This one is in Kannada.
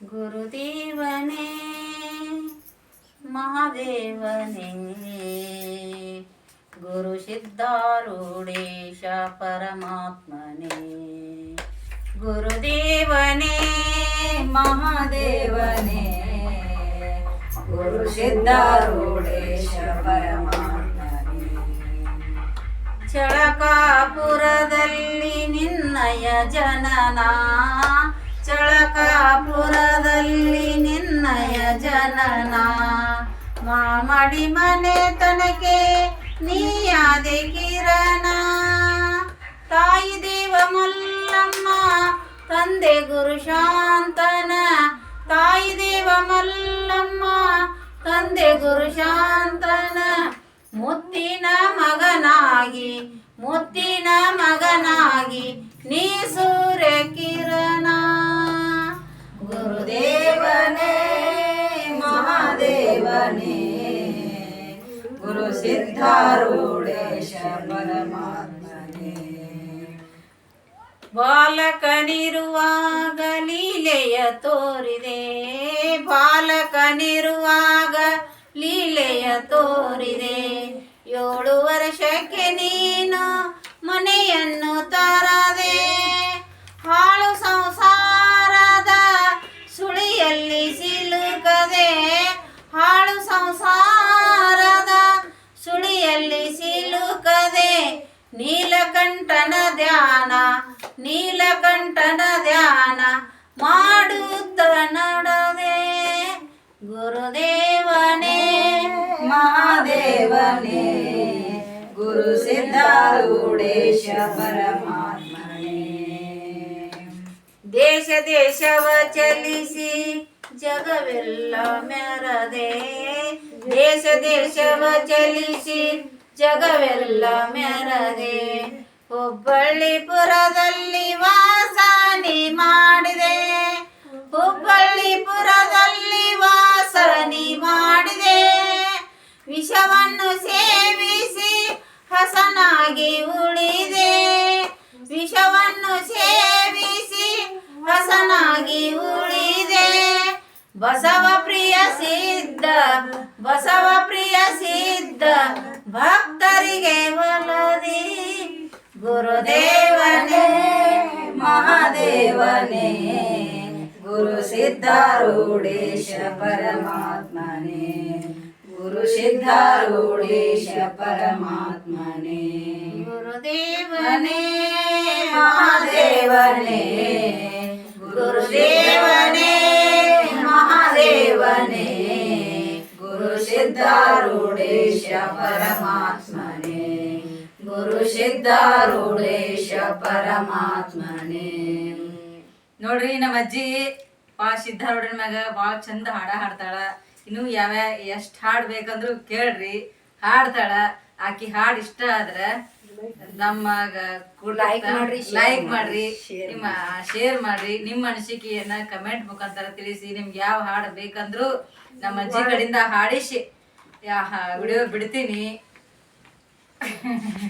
ಗುರುದೇವನೇ ಮಹಾದೇವನೇ ಗುರು ಸಿದ್ಧಾರೂಢೇಶ ಪರಮಾತ್ಮನೇ ಗುರುದೇವನೇ ಮಹಾದೇವನೇ ಗುರು ಸಿದ್ಧಾರೂಢೇಶ ಪರಮಾತ್ಮನೇ ಚಳಕಾಪುರದಲ್ಲಿ ನಿನ್ನಯ ಜನನ ಚಳಕಾಪುರದಲ್ಲಿ ನಿನ್ನಯ ಜನನ. ಮಾಮಡಿ ಮನೆ ತನಕೆ ನೀಯಾದೆ ಕಿರಣ. ತಾಯಿ ದೇವ ಮಲ್ಲಮ್ಮ, ತಂದೆ ಗುರು ಶಾಂತನ. ತಾಯಿ ದೇವ ಮಲ್ಲಮ್ಮ, ತಂದೆ ಗುರು ಶಾಂತನ. ಮುತ್ತಿನ ಮಗನಾಗಿ ಮುತ್ತಿನ ಸಿದ್ಧಾರೂಢೇಶ ಪರಮಾತ್ಮನೇ. ಬಾಲಕನಿರುವಾಗ ಲೀಲೆಯ ತೋರಿದೆ. ಬಾಲಕನಿರುವಾಗ ಲೀಲೆಯ ತೋರಿದೆ. ಏಳು ವರ್ಷಕ್ಕೆ ನೀಲಕಂಠನ ಧ್ಯಾನ ನೀಲಕಂಠನ ಧ್ಯಾನ ಮಾಡುತ್ತ ನಡದೆ ಗುರುದೇವನೇ, ಮಹಾದೇವನೇ, ಗುರು ಸಿದ್ಧಾರೂಢೇಶ ಪರಮಾತ್ಮನೇ. ದೇಶ ದೇಶವ ಚಲಿಸಿ ಜಗವೆಲ್ಲ ಮೆರದೆ ದೇಶ ದೇಶವ ಚಲಿಸಿ ಜಗವೆಲ್ಲ ಮೆರದೆ ಹುಬ್ಬಳ್ಳಿಪುರದಲ್ಲಿ ವಾಸನಿ ಮಾಡಿದೆ. ಹುಬ್ಬಳ್ಳಿಪುರದಲ್ಲಿ ವಾಸನಿ ಮಾಡಿದೆ. ವಿಷವನ್ನು ಸೇವಿಸಿ ಹಸನಾಗಿ ಉಳಿದೆ. ವಿಷವನ್ನು ಸೇವಿಸಿ ಹಸನಾಗಿ ಉಳಿದೆ. ಬಸವ ಪ್ರಿಯ ಸಿದ್ಧ, ಬಸವ ಪ್ರಿಯ ಸಿದ್ಧ ಭಕ್ತರಿಗೆ ಸಿದ್ಧಾರೂಢೇಶ ಪರಮಾತ್ಮನೇ. ಗುರು ಸಿದ್ಧಾರೂಢೇಶ ಪರಮಾತ್ಮನೇ. ಗುರುದೇವನೇ ಮಹಾದೇವನೇ. ಗುರುದೇವನೇ ಮಹಾದೇವನೇ. ಗುರು ಸಿದ್ಧಾರೂಢೇಶ ಪರಮಾತ್ಮನೇ. ಗುರು ಸಿದ್ಧಾರೂಢೇಶ ಪರಮಾತ್ಮನೇ. ನೋಡ್ರಿ ನಮ್ಮ ಅಜ್ಜಿ ಭಾಳ ಸಿದ್ಧಾರೂಢನ ಮ್ಯಾಗ ಭಾಳ ಚಂದ ಹಾಡ ಹಾಡ್ತಾಳ. ಇನ್ನು ಯಾವ ಎಷ್ಟು ಹಾಡ್ ಬೇಕಂದ್ರು ಕೇಳ್ರಿ. ಹಾಡ್ತಾಳ. ಆಕಿ ಹಾಡ್ ಇಷ್ಟ ಆದ್ರ ನಮ್ಮ ಲೈಕ್ ಮಾಡ್ರಿ ಲೈಕ್ ಮಾಡ್ರಿ. ನಿಮ್ಮ ಶೇರ್ ಮಾಡ್ರಿ. ನಿಮ್ಮ ಅನಿಸಿಕೆಯನ್ನ ಕಮೆಂಟ್ ಮುಖಾಂತರ ತಿಳಿಸಿ ನಿಮ್ಗೆ ಯಾವ ಹಾಡ್ ಬೇಕಂದ್ರು ನಮ್ಮ ಅಜ್ಜಿ ಕಡೆಯಿಂದ ಹಾಡಿಸಿ. ವಿಡಿಯೋ ಬಿಡ್ತೀನಿ.